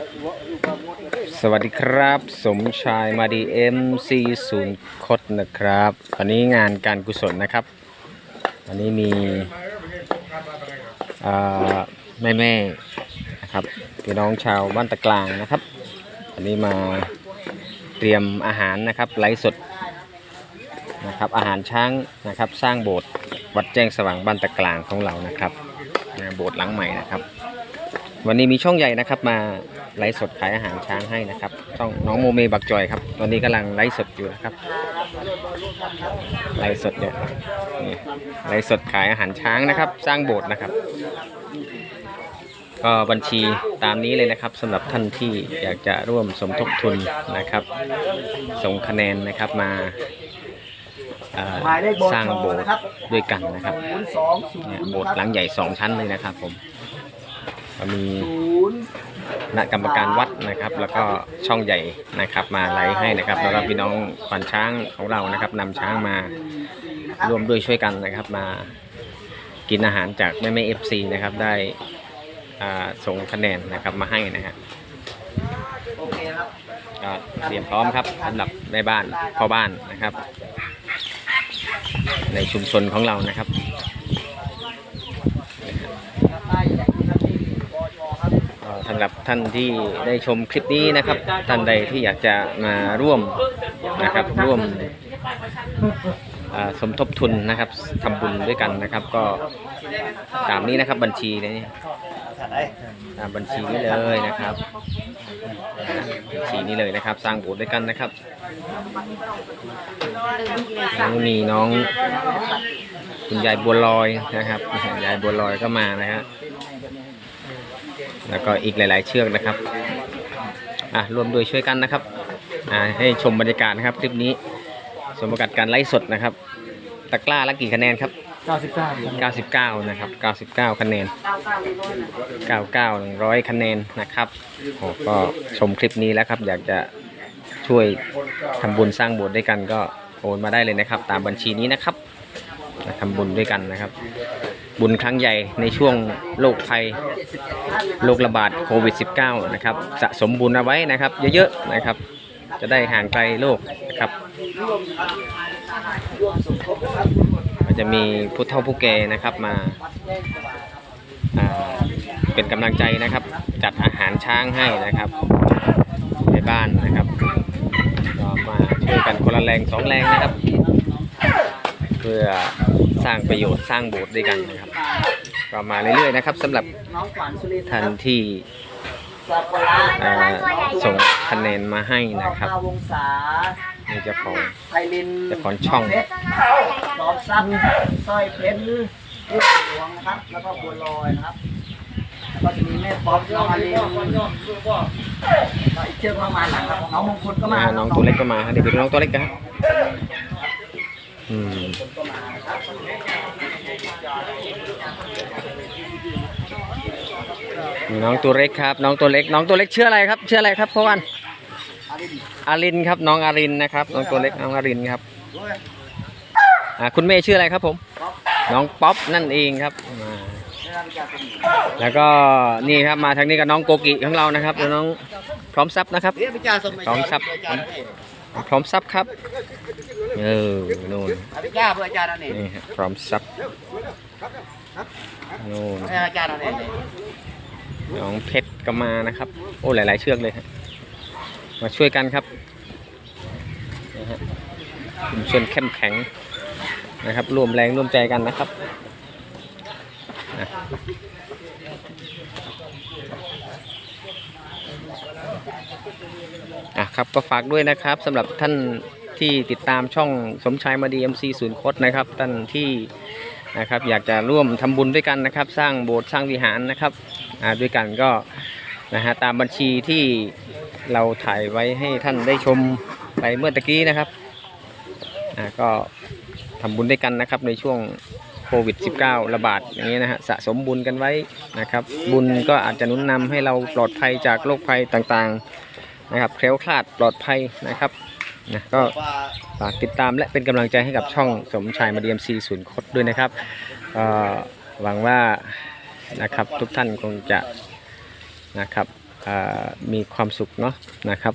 สวัสดีครับ สมชายมาดีเอ็มซีศูนย์คดนะครับวันนี้งานการกุศลนะครับวันนี้มีแม่แม่นะครับพี่น้องชาวบ้านตะกลางนะครับวันนี้มาเตรียมอาหารนะครับไลฟ์สดนะครับอาหารช้างนะครับสร้างโบสถ์วัดแจ้งสว่างบ้านตะกลางของเรานะครับโบสถ์หลังใหม่นะครับ วันนี้มีช่องใหญ่นะครับมา ไลฟ์สดขายอาหารช้างให้นะครับช่องน้องโมเมบักจอยครับตอนนี้กำลังไลฟ์สดอยู่นะครับไลฟ์สดเนี่ยนี่ไลฟ์สดขายอาหารช้างนะครับ สร้างโบสถ์นะครับ ก็บัญชีตามนี้เลยนะครับสำหรับท่านที่อยากจะร่วมสมทบทุนนะครับ ส่งคะแนนนะครับมาสร้างโบสถ์ด้วยกันนะครับโบสถ์หลังใหญ่สองชั้นเลยนะครับผมมี คณะกรรมการวัดนะครับ แล้วก็ช่องใหญ่นะครับ มาไลฟ์ให้นะครับแล้วก็พี่น้องควานช้างของเรานะครับนำช้างมาร่วมด้วยช่วยกันนะครับ มากินอาหารจากแม่แม่เอฟซีนะครับได้อ่าส่งคะแนนนะครับมาให้นะครับโอเคครับก็เตรียมพร้อมครับสำหรับแม่บ้านพ่อบ้านนะครับ ในชุมชนของเรานะครับได้ใหญ่ครับที่บชครับ ก็ สำหรับท่านที่ได้ชมคลิปนี้นะครับ ท่านใดที่อยากจะมาร่วมนะครับ ร่วมสมทบทุนนะครับทำบุญด้วยกันนะครับ ก็ตามนี้นะครับบัญชีนี้ตามบัญชีนี้เลยนะครับบัญชีนี้เลยนะครับ สร้างโบสถ์ด้วยกันนะครับมีน้องคุณยายบัวลอยนะครับยายบัวลอยก็มานะฮะ แล้วก็อีกหลาย ๆ เชือกนะครับอะรวมด้วยช่วยกันนะครับอ่าให้ชมบรรยากาศนะครับคลิปนี้ชมบรรยากาศการไลฟ์สดนะครับ ตะกร้าละกี่คะแนนครับ 99 99 นะครับ 99 คะแนน 99 100 คะแนนนะครับโอ้ก็ชมคลิปนี้แล้วครับ อยากจะช่วยทำบุญสร้างโบสถ์ด้วยกันก็โอนมาได้เลยนะครับ ตามบัญชีนี้นะครับมาทำบุญด้วยกันนะครับ บุญครั้งใหญ่ในช่วงโรคภัยโรคระบาดโควิด -19 นะครับ สะสมบุญเอาไว้นะครับ เยอะๆนะครับ จะได้ห่างไกลโรคนะครับก็จะมีผู้เฒ่าผู้แก่นะครับมาอ่าเป็นกำลังใจนะครับ จัดอาหารช้างให้นะครับในบ้านนะครับก็มาช่วยกันคนละแรงสองแรงนะครับ เพื่อ สร้างประโยชน์สร้างโบสถ์ด้วยกันนะครับก็มาเรื่อยๆนะครับสำหรับน้องขวัญสุรินทร์ท่านครับที่สัปดาห์เอ่อส่งคะแนนมาให้นะครับวงศานี่เจ้าของไพลินเจ้าของช่องเพชรดอกซับสร้อยเพชรลูกหลวงนะครับ แล้วก็บัวลอยนะครับแล้วก็จะมีแม่ป๊อปน้องอาลีนแล้วอีกเชือกประมาณนะครับน้องมงคลก็มาอ่าน้องตัวเล็กก็มาครับเดี๋ยวไปดูน้องตัวเล็กกันครับ อืมมีน้องตัวเล็กครับ น้องตัวเล็ก น้องตัวเล็กชื่ออะไรครับชื่ออะไรครับพ่อวันอาลีนอารินครับ น้องอารินนะครับ น้องตัวเล็กน้องอารินครับอ่าคุณแม่ชื่ออะไรครับผม น้องป๊อปนั่นเองครับอ่าได้รับจากคุณแล้วก็นี่ครับมาทางนี้กับน้องโกกิของเรานะครับแล้วน้องพร้อมซับนะครับเรียกพิจารส่งพร้อมซับ พร้อมซับครับ เออนู่นพิจารเพื่ออาจารย์นั่นเองนี่ฮะพร้อมซับนู่นให้อาจารย์นั่นเองน้องเพชรก็มานะครับ โอ้หลาย ๆ เชือกเลยฮะมาช่วยกันครับนะฮะชุมชนเข้มแข็งนะครับ ร่วมแรงร่วมใจกันนะครับนะ อะครับก็ฝากด้วยนะครับสำหรับท่านที่ติดตามช่องสมชายมาดีเอ็มซีศูนย์คดนะครับท่านที่นะครับอยากจะร่วมทำบุญด้วยกันนะครับ สร้างโบสถ์สร้างวิหารนะครับอ่าด้วยกันก็นะฮะตามบัญชีที่เราถ่ายไว้ให้ท่านได้ชมไปเมื่อตะกี้นะครับอ่าก็ทำบุญด้วยกันนะครับในช่วงโควิด -19 ระบาดอย่างนี้นะฮะสะสมบุญกันไว้นะครับ บุญก็อาจจะนุนนำให้เราปลอดภัยจากโรคภัยต่างๆ นะครับแคล้วคลาดปลอดภัยนะครับนะก็ฝากติดตามและเป็นกำลังใจให้กับช่องสมชายมาเดีเอ็มซีศูนย์คดด้วยนะครับก็หวังว่านะครับทุกท่านคงจะนะครับมีความสุขเนาะนะครับ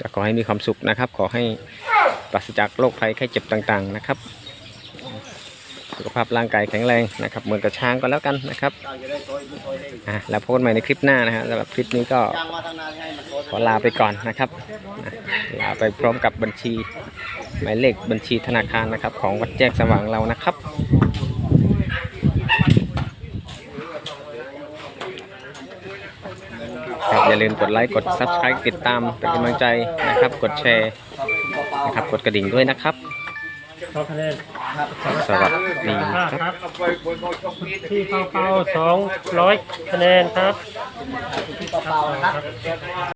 ก็ขอให้มีความสุขนะครับ ขอให้ปราศจากโรคภัยไข้เจ็บต่างๆนะครับ สุขภาพร่างกายแข็งแรงนะครับเหมือนกับช้างก็แล้วกันนะครับอะแล้วพบกันใหม่ในคลิปหน้านะฮะสำหรับคลิปนี้ก็ขอลาไปก่อนนะครับลาไปพร้อมกับบัญชีหมายเลขบัญชีธนาคารนะครับ ของวัดแจ้งสว่างเรานะครับครับอย่าลืมกดไลค์กด Subscribe ติดตามเป็นกำลังใจนะครับ กดแชร์นะครับ กดกระดิ่งด้วยนะครับสอง คะแนนๆครับสวัสดีห้าครับครับที่เป้าเป้าสองร้อยคะแนนครับที่เบาๆนะครับ